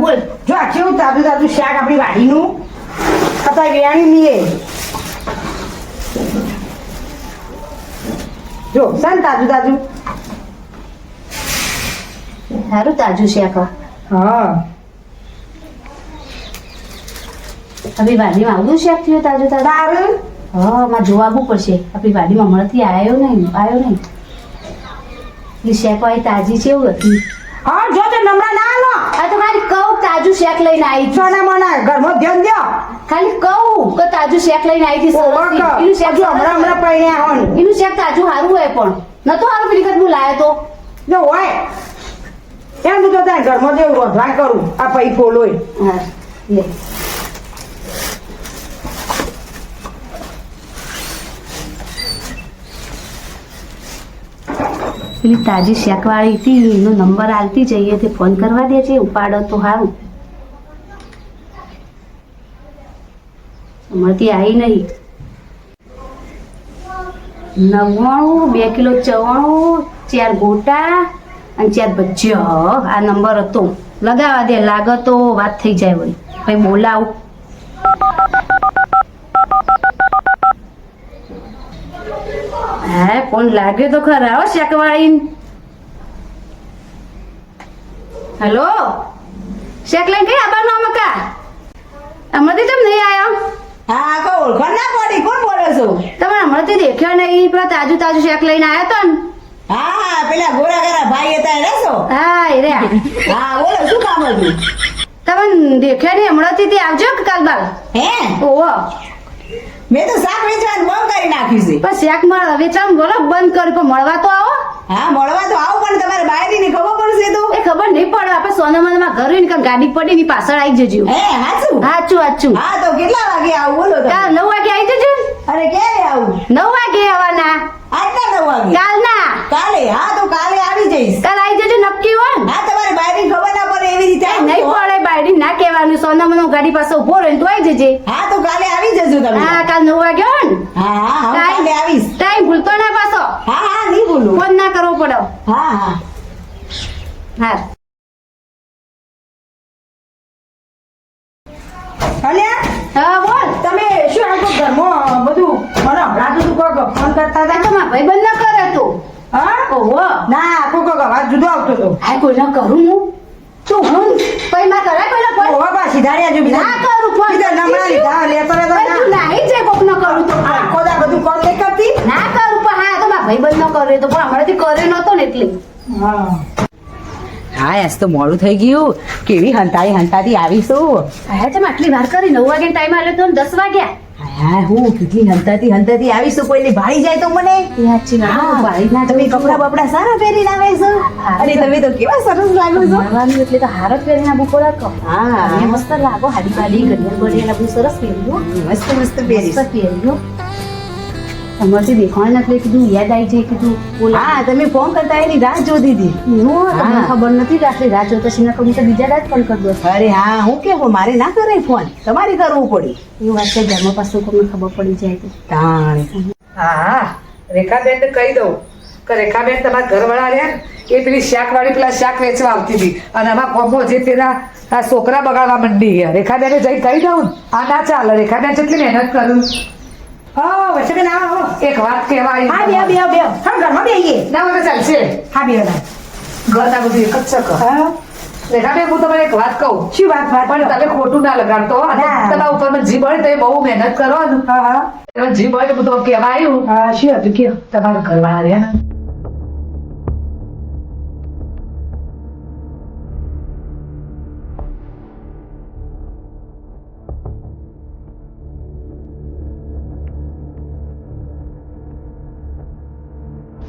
બોલ. જો આ કેવું તાજું તાજું શાક આપણી વાડીનું? અત્યારે વેણી લીએ જો છે ને તાજું તાજું સારું તાજું શેક હા. આપણી વાડીમાં આવડું શાક થયું તાજું તાજું? તારું હા મારે જોવાવું પડશે. આપણી વાડીમાં મળતી આવ્યો નહીં આવ્યો નહીં. એ શેક વાળી તાજી છે એવું હતી. હા જો તે નમરા ના લો આ તો કહું તાજું શેક લઈને આવી છું સોના મોના ઘરમાં ધ્યાન દો ખાલી કહું કે તાજુ શેક લઈને આવી હતી. એનું શેક હમણાં હમણાં પૈણ્યા. એનું શેક તાજુ સારું હોય પણ. નતો સારું પેલી વખત હું લાયો તો. જો હોય. એમ તું તો ત્યાં ઘરમાં જેવું રોધવા કરું. આ પૈ ફોલોય હા લે. પેલી તાજી શેકવાળી હતી એનો નંબર આલતી જઈએ તે ફોન કરવા દે છે ઉપાડો તો સારું મળતી આવી નહીં. નવ્વાણું, બે કિલો ચવાણું, ચાર ગોટા અને ચાર ભજીયા. આ નંબર હતો. લગાવા દે લાગે તો વાત થઈ જાય વળી. ભાઈ બોલાવ. હા, ફોન લાગ્યો તો ખરા, હો શેકવાળી હેલો? શેક લઈને કઈ આબાનો મકા હમણાંથી તમે નહીં આવ્યો હા કોઈ ઓળખાણ ના પડી. કોણ બોલો છો? તમે હમણાંથી દેખ્યો નહીં. પેલા તાજું તાજુ શેક લઈને આવ્યા તો ને? હા પેલા ગોરા ગરા ભાઈ હતા છો? હા એ રહ્યા. હા બોલો શું કામ હતું? તમે દેખ્યા નહીં? હમણાંથી તે આવજો કાલ બાલ હે? ઓહો. મેં તો શાક વેચવાનું બંધ કરી નાખ્યું છે. પણ શેક વેચાણ બોલો બંધ કરી પણ મળવા તો આવો. હા મળવા તો આવું પણ તમારે બાયરીની ખબર પડશે તો. એ ખબર નહીં પડે આપણે સોનામાં ઘરે ને ગાડી પડી ની પાછળ આવી જજો. હે હાચું? હાચું હાચું. હા તો કેટલા વાગે આવું? બોલો તો કાલ નવ વાગે આવી જજો અરે ક્યારે આવું? નવ વાગે આવવાના. આજના નવ વાગે? કાલના. કાલે? હા તો કાલે આવી જઈશ. કાલ આવી જજો નક્કી હોય ને. હા તમારે બાયરી ખબર ના પડે એવી રીતે. નહીં પડે બાયડી ના કહેવાનું. સોનામાં ગાડી પાસે ઊભો રહે તો આવી જજે. હા તો કાલે આવી જજો તમે. હા કાલ નવ વાગે હોય ને. હા હા હા કાલે આવીશ. ટાઈમ ભૂલતો ના પાછો. હા હા ફોન ના કરવો પડે. હા હા. હા હા બોલ. તમે શું આખો ઘરમાં બધું મને હમણાં તું કોક ફોન કરતા હતા? તો ભાઈ બંધ ના કરે તું હા? ઓહો. ના કોક કોક અવાજ જુદો આવતો હતો. આ કોઈ ના કરું હું? શું હું? કોઈ માં કરાય કોઈ ના બા સીધાડ્યા જો બીજા. ના કરું ફોન બીજા નમણા લીધા લેતો લેતો પણ તું ના નાહી જાય કોક ન કરું તો ફોન. આખો દા બધું કોણ નહીં કરતી ના કરું પણ હા તો મારા ભાઈ બંધ ન કરે તો પણ અમારાથી કર્યો નતો ને એટલે. હા. હા આજ તો મોડું થઈ ગયું. કેવી હંતાઈ હંતાતી આવીશું. હા તમે આટલી વાર કરી નવ વાગે ટાઈમ આવ્યો તો ને દસ વાગ્યા. હા હું કેટલી હંતાતી હંતાતી આવીશું. કોઈને ભાળી જાય તો મને. સાચી ના તમે કપડા બપડા સારા પહેરીને આવે છો. અને તમે તો કેવા સરસ લાગો છો. એટલે તો હાર પહેરીને આવું પડે કહો હા. મસ્ત લાગો હાડી બડિયાળ બધું સરસ પહેર્યું મસ્ત મસ્ત પહેરીશ. મસ્ત પહેર્યું તમારથી દેખાણ એટલે કીધું યાદ આવી જાય કીધું હા તમે ફોન કરતા એની રાહ જો દીધી હું તમને ખબર નથી કે આટલી રાત જોતા છે નકર હું તો બીજા રાત ફોન કરી દો અરે હા હું કે મારે ના કરે ફોન તમારે કરવું પડી. એવું વાત છે ઘરમાં પાછું કોઈને ખબર પડી જાય તો. તાણ. હા રેખાબેન ને કહી દઉં. કે રેખાબેન તમારા ઘરવાળા રહ્યા ને એ પેલી શાક વાળી પેલા શાક વેચવા આવતી હતી. અને આમાં કોમો જે પેલા આ છોકરા બગાડવા મંડી ગયા. રેખાબેને જઈ કહી દઉં ને, આ ના ચાલે. રેખાબેન જેટલી મહેનત કરું. હા વચ્ચે આવો. એક વાત કહેવાય. હા બે બે બે. હા ઘરમાં બેહીએ ના હવે ચાલશે. હા બે ના ઘરના બધું એક જ છે હા. રેખાબેન હું તમને એક વાત કહું. શું વાત વાત? પણ તમે ખોટું ના લગાડતો તમારા ઉપર જીભ તો બહુ મહેનત કરો ને હા. હા જી બળે તો હું તમને હા શું હતું? કે તમારું ઘરવાળા રહ્યા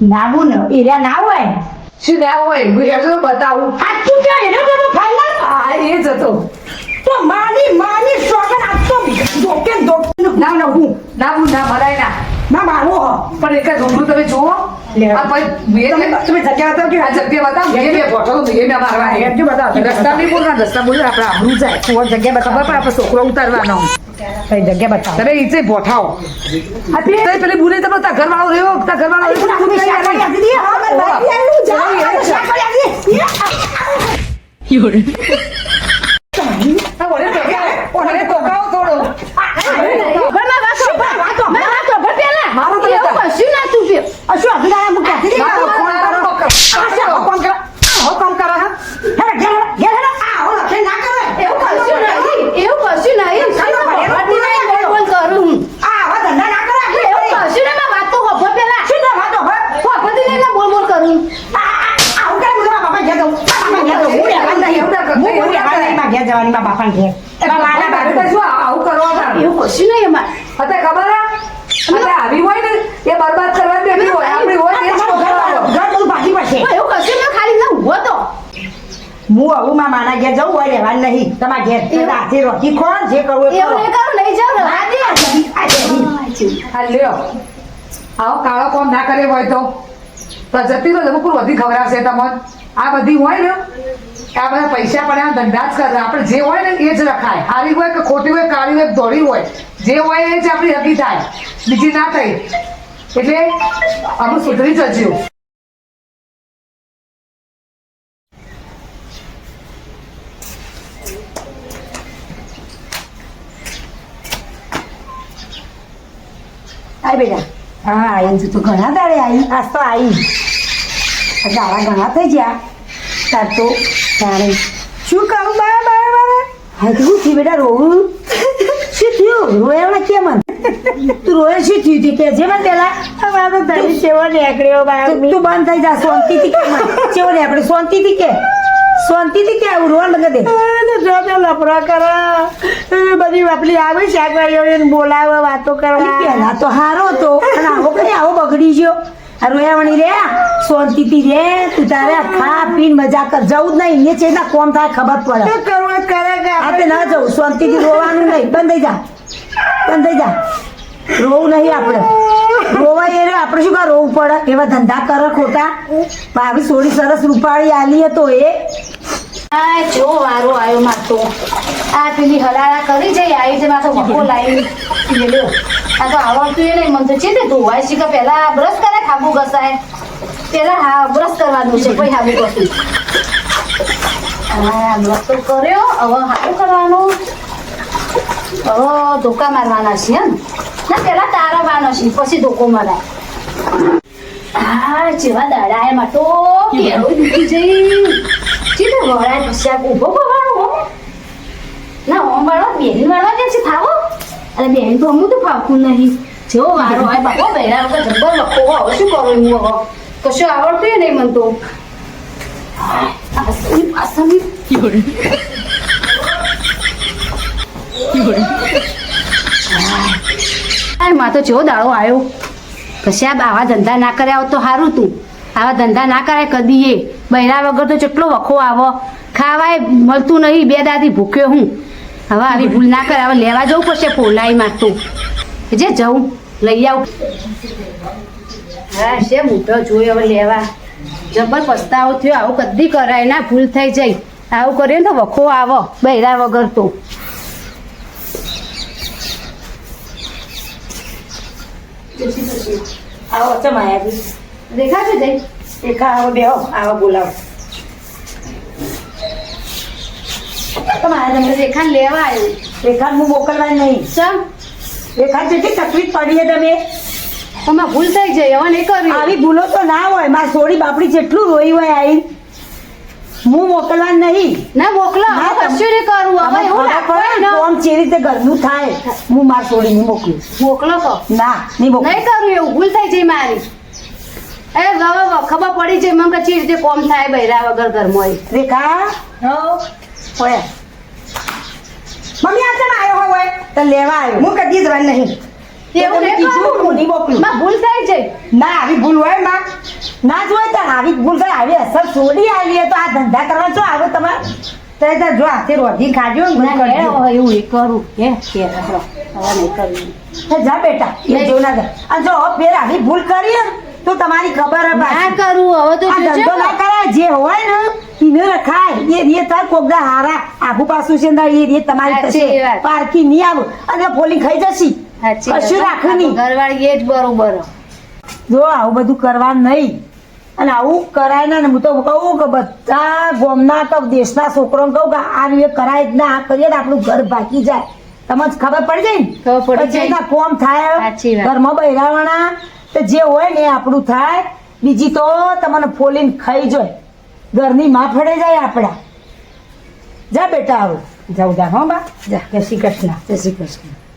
ને નાવું ને એરિયા ના હોય? શું ના હોય? તો બતાવું. સાચું કે એનો તો ફાઇનલ હા એ જ હતો. તો માની માની સોગન આપતો ધોકે ધોકે ના ના હું ના હું ના ભરાય ના. ના મારો પણ એક જ રૂબરૂ તમે જુઓ. પછી તમે જગ્યા બતાવો કે આ જગ્યા બતાવો. તો મેં મેં મારવા એમ જો બતાવો. રસ્તા નહીં બોલવા રસ્તા બોલ આપણે આબરૂ જાય. જગ્યા બતાવો. પણ આપણે છોકરો ઉતારવાનો. તઈ જગ્યા બતાવો. તમે નીચે બોઠાઓ અતે તઈ પેલી બુને તમે તા ઘર વાળો રહ્યો તા ઘર વાળો રહ્યો બુને શા કરી દી હા માર ભાઈ આનું જા શા કરી આપી દી. યોરે ઓરે તો ઓરે તો કાઓ થોડો કરું હું રહેવાનું નહીં મારા માના ઘેર જવું હોય રહેવાનું નહીં તમારા ઘેર આજે રોકી ખોણ જે કરવું એવું લઈ જાઓ આજે આજે લ્યો આવો કાળો કોમ ના કરે હોય તો તો જતી તો લોકો વધી ખવડાવશે તમને. આ બધી હોય ને, આ બધા પૈસા પડ્યા ધંધા જ કરે. આપણે જે હોય ને, એ જ રખાય. હારી હોય કે ખોટી હોય, કાળી હોય ધોળી હોય, જે હોય એ જ આપણી હકી થાય. બીજી ના થઈ. એટલે અમુક સુધરી જજો. આય બેટા. હા તું તો ઘણા દાડે આવી આજ તો આવી દાડા ઘણા થઈ ગયા. તાર તો તારે શું કરું બા બા બા હા તો બેટા રોવું? શું થયું? રોયા કેમ તું રોય શું થયું? તી કે જે મને પેલા. અમારો તરી ચેવો નીકળ્યો બા તું બંધ થઈ જા શાંતિથી કે ચેવો શાંતિથી કે. શાંતિથી કે આવું રોવા લગે દે જો તે લફડા કરે. બધી વાપલી આવે શાકભાજીઓ બોલાવે વાતો કરવા. પહેલા તો હારો હતો. અને આવો કઈ આવો બગડી ગયો. રોયાવણી રે શાંતિથી રે તું તારે ખા પીને મજા કર. જવું જ નહીં એ છે ના કોમ થાય ખબર પડે. કરવું કરે આ ના જવું શાંતિથી રોવાનું નહીં. બંધ થઈ જા. બંધ થઈ જા. રોવું નહીં આપણે. રોવાય એ આપણે શું કા રોવું પડે? એવા ધંધા કરે ખોટા. સોડી સરસ રૂપાળી આલી હતો એ. આ જો વારો આવ્યો માર તો. આ પેલી હલાળા કરી જઈ આવી છે માથો તો લાવી. લેલો આ તો આવડતું એ નહીં, મને છે તે ધોવાય છે કે પહેલા બ્રશ કરે ખાબુ ઘસાય. પહેલા હા બ્રશ કરવાનું છે, પછી હાબુ ઘસું. હા બ્રશ તો કર્યો, હવે હાબુ કરવાનું. હવે ધોકા મારવાના છે, એમ. ના, પહેલા તારવવાનો છે, પછી ધોકો મરાય. હા, જેવા દાડા એ તો કેવું દુખી જઈ. વળાય પછી આ ઊભો કરવાનો હો? ના, ઓમ વાળો, બેન વાળો કે છે થાવો અરે બેન તો હું તો ફાવતું નહીં. જો વારો હોય, બાપો બહેરા વગર જબ્બર લખો હવે શું કરું હું હવે? કશું આવડતું નહીં મને તો. આસામી આસામી આ માં તો જો દાડો આવ્યો પછી આ આવા ધંધા ના કર્યા હોત તો સારું તું. આવા ધંધા ના કરાય કદી એ બૈરા વગર તો કેટલો વખો આવો. ખાવાય મળતું નહીં બે દાદી ભૂખ્યો હું. હવે આવી ભૂલ ના કરે હવે લેવા જવું પડશે પોલાઈ મારતું જે જવું લઈ આવું. હા છે મોટો જોયો હવે લેવા. જબર પસ્તાવો થયો આવું કદી કરાય ના ભૂલ થઈ જાય. આવું કરીએ તો વખો આવો બૈરા વગર તો. આવો ચમાયા દેખાશે જઈ એકા આવો બેહો આવો બોલાવો. તમારે તમને શેખાને લેવા આવ્યું. એકા હું મોકલવા નહીં. ચમ? એકા જેટલી તકલીફ પડી તમે. તમે ભૂલ થઈ જાય હવે નહીં કર્યું. આવી ભૂલો તો ના હોય મારી સોડી બાપડી જેટલું રોઈ હોય આવી હું મોકલવા નહીં. ના મોકલો. કશું નહીં કરું. હવે ને કોમ જે રીતે ઘરનું થાય હું મારી સોડી નહીં મોકલું. મોકલો તો. ના નહીં મોકલું. નહીં કરું એવું. ભૂલ થઈ જાય મારી. એ હવે ખબર પડી છે મને કે જે કોમ થાય બૈરા વગર ઘરમાં. રેખા? ઓય. મમ્મી આ ચમ આવ્યો હોય તો લેવા આવ્યો હું કદી જવા નહીં. એવું તમે નહીં કીધું, કરું. હું નહીં મોકલું. માં ભૂલ થઈ છે ના આવી ભૂલ હોયમાં ના જ હોય તાર આવી ભૂલ થાય. આવી અસર છોડી આવી તો આ ધંધા કરવા છો આવો તમારે? તો તાર જો હાથે રોધી ખાજો ને હે, એવું એ કરું. કે કે હવે નહીં કરવું જા બેટા એ. જેવું ના અને જો ફેર આવી ભૂલ કરી તો તમારી ખબર હે ના કરું હવે તો ધંધો ના. કરાય જે હોય ને એને રખાય. એ રે તાર કોકદા હારા આઘુ પાછું છે ને એ રે તમારી થશે. પારકી નહીં આવું. અને ફોલી ખાઈ જશી. કશું રાખે નહીં. ઘરવાળી એ જ બરોબર. જો આવું બધું કરવા નહીં. અને આવું કરાય ના ને હું તો કહું કે બધા ગોમના કે દેશના છોકરોને કહું કે આ રીતે કરાય જ ના આ કરીએ આપણું ઘર ભાગી જાય. તમને ખબર પડી જાય ને? પછી જાય. થાય. ઘરમાં બહેરાવાના તો જે હોય ને એ આપણું થાય. બીજી તો તમને ફોલીને ખાઈ જોય. ઘરની માં ફળે જાય આપણા. જા બેટા આવું. જાઉં જા હો બા. જા. જય શ્રી કૃષ્ણ. જય શ્રી કૃષ્ણ.